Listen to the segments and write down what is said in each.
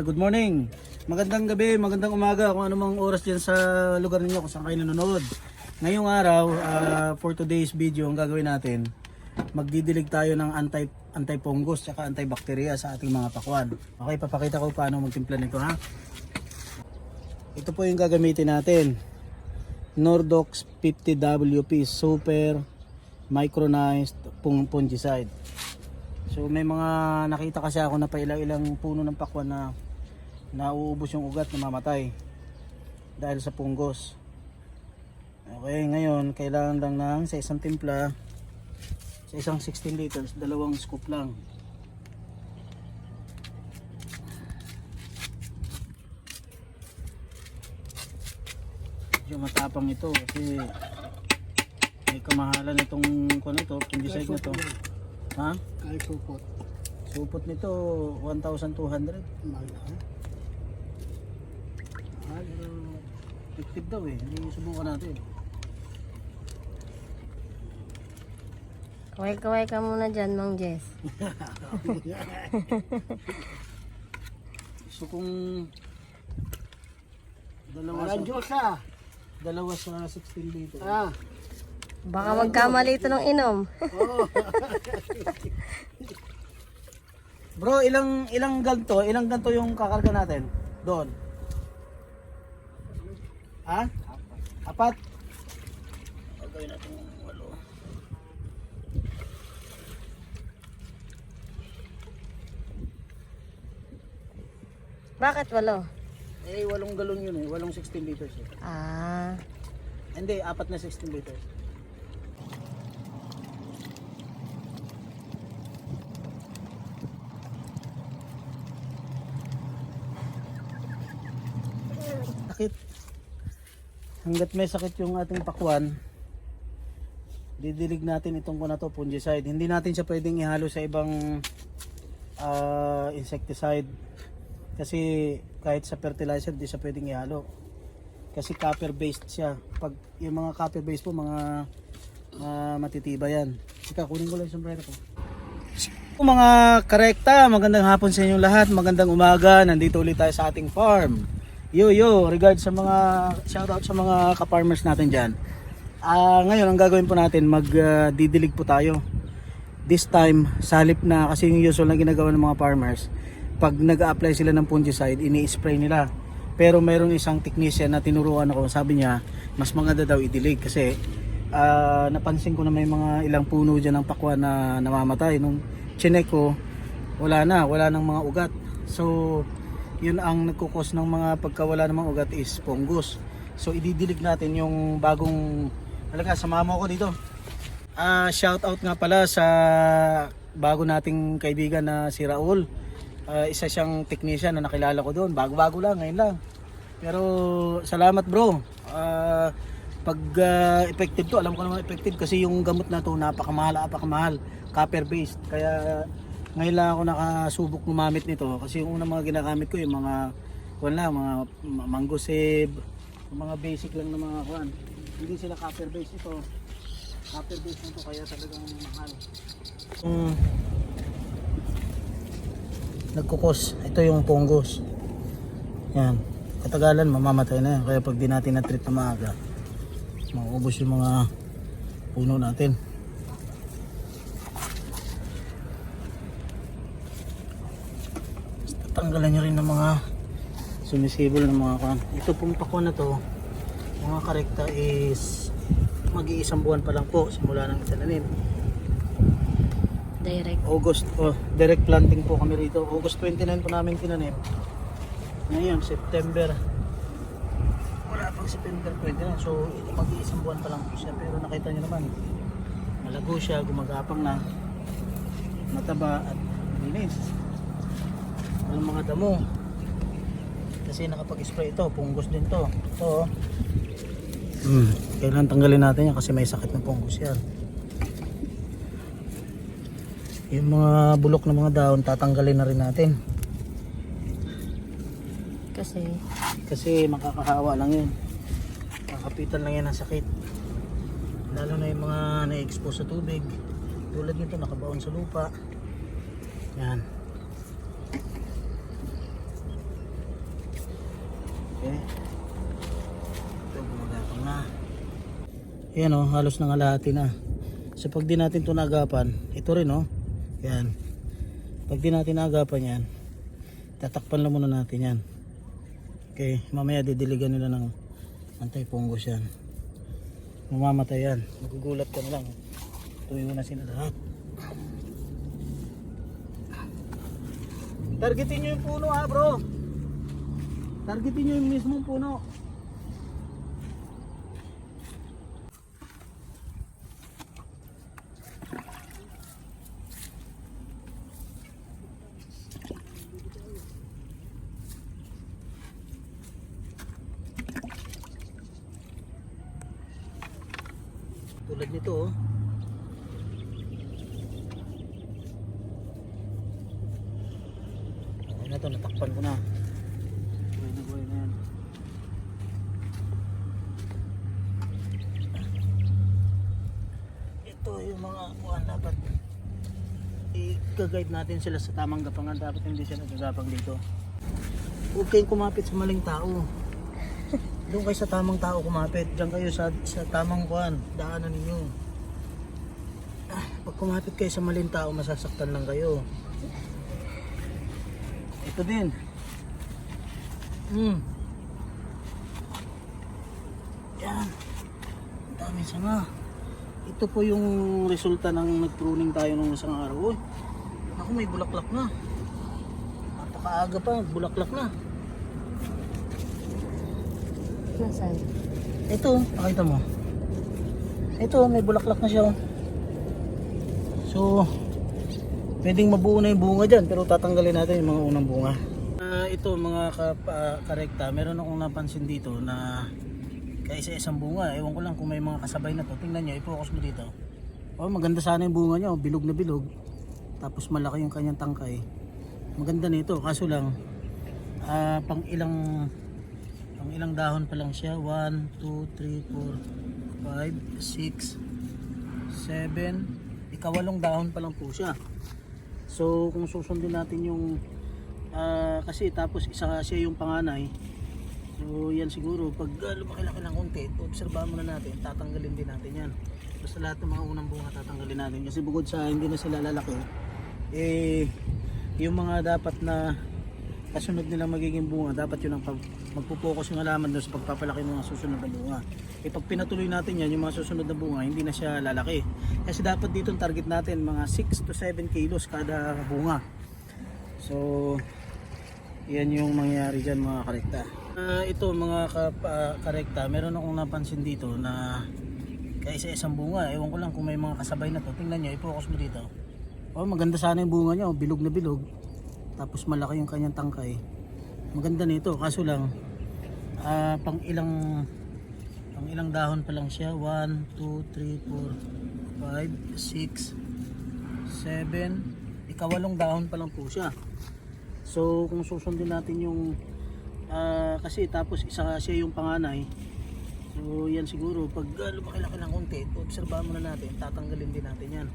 Good morning. Magandang gabi, magandang umaga kung anumang oras dyan sa lugar ninyo kung saan kayo nanonood. Ngayong araw, ah, for today's video, ang gagawin natin, magdidilig tayo ng anti anti-fungus at antibacteria sa ating mga pakwan. Okay, papakita ko paano magtimpla nito ha. Ito po yung gagamitin natin. Nordox 50WP Super Micronized Fungicide. So may mga nakita kasi ako na pailang-ilang puno ng pakwan na nauubos yung ugat na mamatay dahil sa punggos. Okay, ngayon kailangan lang ng sa isang timpla sa isang 16 liters, dalawang scoop lang. Medyo matapang ito kasi may kamahalan itong kung ito, fungicide na to. Ha? Kay supot. Supot nito 1,200. Mahal ha? Ah, pero effective daw eh. Hindi subukan natin. Kaway-kaway ka muna dyan, Mang Jess. So kung dalawa Parang sa, Diyos ah. dalawa sa 16 liters. Ah. Baka magkamali ito ng inom. Oo. Bro, ilang ilang ganto? Ilang ganto yung kakarga natin? Doon. Ha? Apat. Gagawin natin yung walo. Bakit walo? Eh, walong galon yun eh. Walong 16 liters eh. Ah, Hindi, apat na 16 liters. Sakit. Hanggat may sakit yung ating pakwan, didilig natin itong kuna to, fungicide. Hindi natin siya pwedeng ihalo sa ibang ah, insecticide. Kasi kahit sa fertilizer, di siya pwedeng ihalo. Kasi copper based siya. Pag yung mga copper based po mga uh, matitiba yan. Sika kunin ko lang yung sombrero ko. Mga karekta magandang hapon sa inyong lahat. Magandang umaga. Nandito ulit tayo sa ating farm yo yo regard sa mga shout out sa mga ka-farmers natin dyan. Ah, ngayon ang gagawin po natin mag ah, didilig po tayo. This time sa halip na kasi yung usual na ginagawa ng mga farmers pag nag-apply sila ng fungicide ini-spray nila. Pero mayroon isang technician na tinuruan ako sabi niya mas maganda daw idilig kasi ah, napansin ko na may mga ilang puno dyan ng pakwan na namamatay. Nung chinek wala na wala nang mga ugat. So yun ang nagkukos ng mga pagkawala ng mga ugat is fungus so ididilig natin yung bagong talaga sama mo ako dito Ah, shout out nga pala sa bago nating kaibigan na si Raul. Ah, isa siyang technician na nakilala ko doon. Bago-bago lang, ngayon lang. Pero salamat bro. Ah, pag ah, effective to, alam ko naman effective kasi yung gamot na to napakamahal, napakamahal. Copper based. Kaya ngayon lang ako nakasubok gumamit nito kasi yung unang mga ginagamit ko yung mga kuan lang, mga ma- mango save, mga basic lang na mga kuan. Hindi sila copper based ito copper base na to kaya talagang mahal. Yung nagkukos, ito yung fungus. Yan. Katagalan mamamatay na yan. Kaya pag di natin na-treat na maaga, mauubos yung mga puno natin. Tatanggalan nyo rin ng mga sumisibol ng mga kan. Ito pong pakwan na to, mga karekta is mag-iisang buwan pa lang po simula ng itananim. direct. August, oh, direct planting po kami rito. August 29 po namin tinanim. Ngayon, September. Wala pang September 29. So, mag-iisang buwan pa lang po siya. Pero nakita nyo naman, malago siya, gumagapang na. Mataba at linis. Walang mga damo. Kasi nakapag-spray ito, punggos din to. Ito, oh. Hmm, kailangan tanggalin natin yan kasi may sakit na punggos yan. Yung mga bulok ng mga dahon, tatanggalin na rin natin. Kasi, Kasi makakahawa lang yun. Kakapitan lang yan ng sakit. Lalo na yung mga na-expose sa tubig. Tulad nito, nakabaon sa lupa. Yan. eh. Ito, gumagapang na. Ayan o, oh, halos ng alahati na. So pag di natin ito nagapan, ito rin o. Oh. Yan. Pag di natin nagapan yan, tatakpan lang muna natin yan. Okay, mamaya didiligan nila ng anti-fungus yan. Mamamatay yan. Magugulat ka na lang. Tuyo na sila lahat. Targetin nyo yung puno ha bro. Targetin nyo yung mismong puno. Tulad nito oh. Okay na natakpan ko na. Buhay na buhay na yan. Ito yung mga kuhan dapat i-guide natin sila sa tamang gapangan. Dapat hindi sila nagagapang dito. Huwag kayong kumapit sa maling tao. Doon kayo sa tamang tao kumapit. Diyan kayo sa, sa tamang kuhan. Daanan ninyo. Ah, pag kumapit kayo sa maling tao, masasaktan lang kayo. Ito din. Hmm. Yan. Ang dami sanga. Ito po yung resulta ng nag-pruning tayo nung isang araw. Uy, ako may bulaklak na. Napakaaga pa, bulaklak na. Nasaan? Ito, pakita mo. Ito, may bulaklak na siya. oh. So, pwedeng mabuo na yung bunga dyan, pero tatanggalin natin yung mga unang bunga. Ah, ito mga kap- ah, karekta, meron akong napansin dito na kaisa isang bunga, ewan ko lang kung may mga kasabay na to. Tingnan nyo, i-focus mo dito. Oh, maganda sana yung bunga niya, oh, bilog na bilog. Tapos malaki yung kanyang tangkay. Maganda nito, kaso lang ah, pang ilang pang ilang dahon pa lang siya. 1, 2, 3, 4, 5, 6, 7. Ikawalong dahon pa lang po siya. So kung susundin natin yung ah, kasi tapos isa siya yung panganay. So yan siguro pag uh, lumaki-laki ng konti, obserbahan muna natin, tatanggalin din natin yan. Basta lahat ng mga unang bunga tatanggalin natin kasi bukod sa hindi na sila lalaki, eh yung mga dapat na kasunod nila magiging bunga, dapat yun ang pag, magpupokus yung halaman doon sa pagpapalaki ng mga susunod na bunga. E pag pinatuloy natin yan, yung mga susunod na bunga, hindi na siya lalaki. Kasi dapat dito target natin, mga 6 to 7 kilos kada bunga. So, yan yung mangyayari dyan mga karekta. Ah, ito mga kap- ah, karekta, meron akong napansin dito na kaisa isang bunga, ewan ko lang kung may mga kasabay na to. Tingnan nyo, i-focus mo dito. Oh, maganda sana yung bunga niya, oh, bilog na bilog. Tapos malaki yung kanyang tangkay. Maganda nito, kaso lang ah, pang ilang pang ilang dahon pa lang siya. 1 2 3 4 5 6 7 Ikawalong dahon pa lang po siya. So kung susundin natin yung ah, kasi tapos isa siya yung panganay. So yan siguro pag uh, lumaki-laki ng konti, obserbahan muna natin, tatanggalin din natin yan.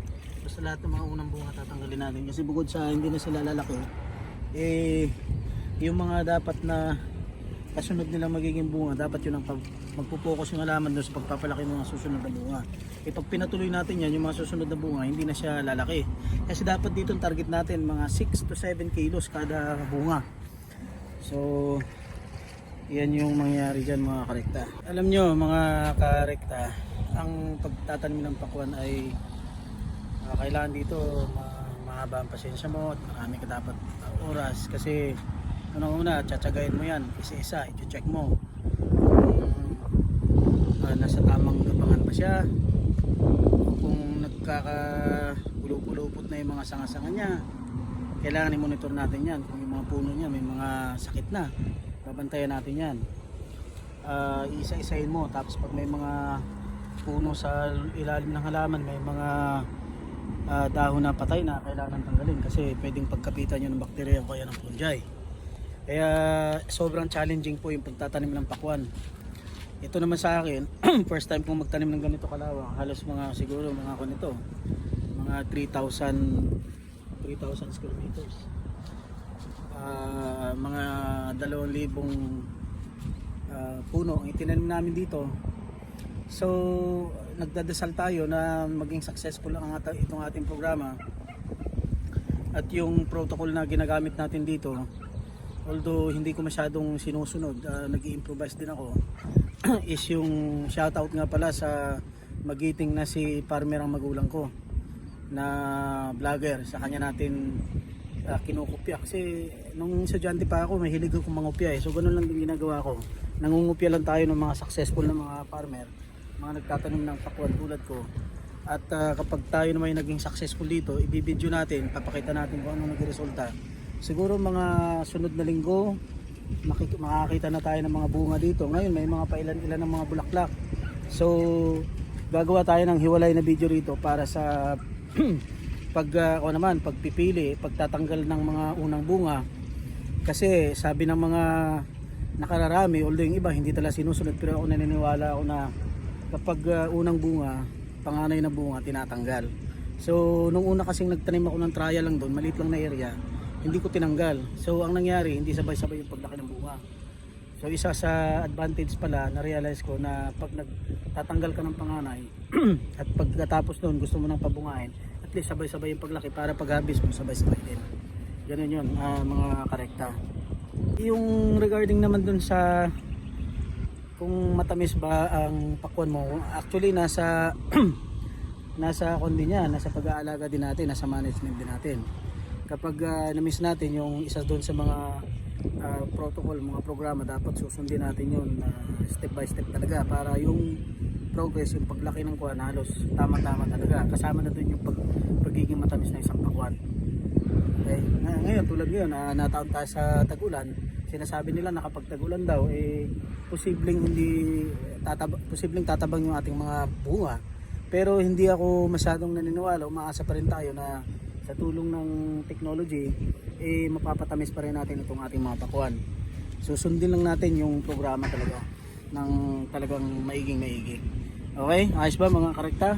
Basta lahat ng mga unang bunga tatanggalin natin kasi bukod sa hindi na sila lalaki, eh yung mga dapat na kasunod nila magiging bunga, dapat yun ang pag, magpupokus yung halaman doon sa pagpapalaki ng mga susunod na bunga. E pag pinatuloy natin yan, yung mga susunod na bunga, hindi na siya lalaki. Kasi dapat dito ang target natin, mga 6 to 7 kilos kada bunga. So, yan yung mangyayari dyan mga karekta. Alam nyo mga karekta, ang pagtatanim ng pakwan ay ah, kailangan dito ma- mahaba ang pasensya mo at marami ka dapat ah, oras kasi unang-una tsatsagayin mo yan. Isa-isa i-check mo. Kung ah, nasa tamang gapangan pa siya. Kung nagkakapulupulupot na yung mga sanga-sanga niya kailangan i-monitor natin yan. Kung yung mga puno niya may mga sakit na babantayan natin yan. Ah, isa-isahin mo. Tapos pag may mga puno sa ilalim ng halaman may mga ah, dahon na patay na kailangan tanggalin kasi pwedeng pagkapitan yun ng bakterya o kaya ng fungi. Kaya sobrang challenging po yung pagtatanim ng pakwan. Ito naman sa akin first time kong magtanim ng ganito kalawang halos mga siguro mga ako nito mga 3,000 3,000 square meters. Ah, mga 2,000 ah, puno ang itinanim namin dito. So nagdadasal tayo na maging successful ang ata- itong ating programa. At yung protocol na ginagamit natin dito although hindi ko masyadong sinusunod uh, nag improvise din ako is yung shoutout nga pala sa magiting na si Farmer ang magulang ko na vlogger. Sa kanya natin uh, kinukupya. Kasi nung estudyante pa ako mahilig ako mangupya eh. So ganun lang din ginagawa ko. Nangungupya lang tayo ng mga successful na mga farmer mga nagtatanim ng pakwan tulad ko. At uh, kapag tayo naman yung naging successful dito ibibideo natin papakita natin kung ano naging resulta siguro mga sunod na linggo makik- makakita na tayo ng mga bunga dito. Ngayon may mga pailan-ilan ng mga bulaklak. So gagawa tayo ng hiwalay na video rito para sa pag uh, naman pagpipili pagtatanggal ng mga unang bunga. Kasi sabi ng mga nakararami although yung iba hindi talaga sinusunod pero ako naniniwala ako na kapag uh, unang bunga panganay na bunga tinatanggal. So nung una kasing nagtanim ako ng trial lang doon maliit lang na area hindi ko tinanggal. So ang nangyari hindi sabay-sabay yung paglaki ng bunga. So isa sa advantage pala na realize ko na pag nagtatanggal ka ng panganay at pagkatapos doon gusto mo nang pabungahin at least sabay-sabay yung paglaki para pag harvest mo sabay-sabay din. Ganun yun ah, mga karekta. Yung regarding naman dun sa kung matamis ba ang pakwan mo actually nasa nasa kundi niya nasa pag-aalaga din natin nasa management din natin. Kapag uh, na-miss natin yung isa doon sa mga ah, protocol mga programa dapat susundin natin yun na step by step talaga para yung progress yung paglaki ng kuwan halos tama-tama talaga. Kasama na doon yung pag, pagiging matamis ng isang pakwan Okay. Ngay- Ngayon tulad ngayon, uh, nataon tayo sa tagulan, sinasabi nila na kapag tagulan daw eh posibleng hindi tatab posibleng tatabang yung ating mga bunga. Pero hindi ako masyadong naniniwala, umaasa pa rin tayo na sa tulong ng technology eh mapapatamis pa rin natin itong ating mga pakuan. Susundin lang natin yung programa talaga ng talagang maiging maigi. Okay? Ayos ba mga karekta?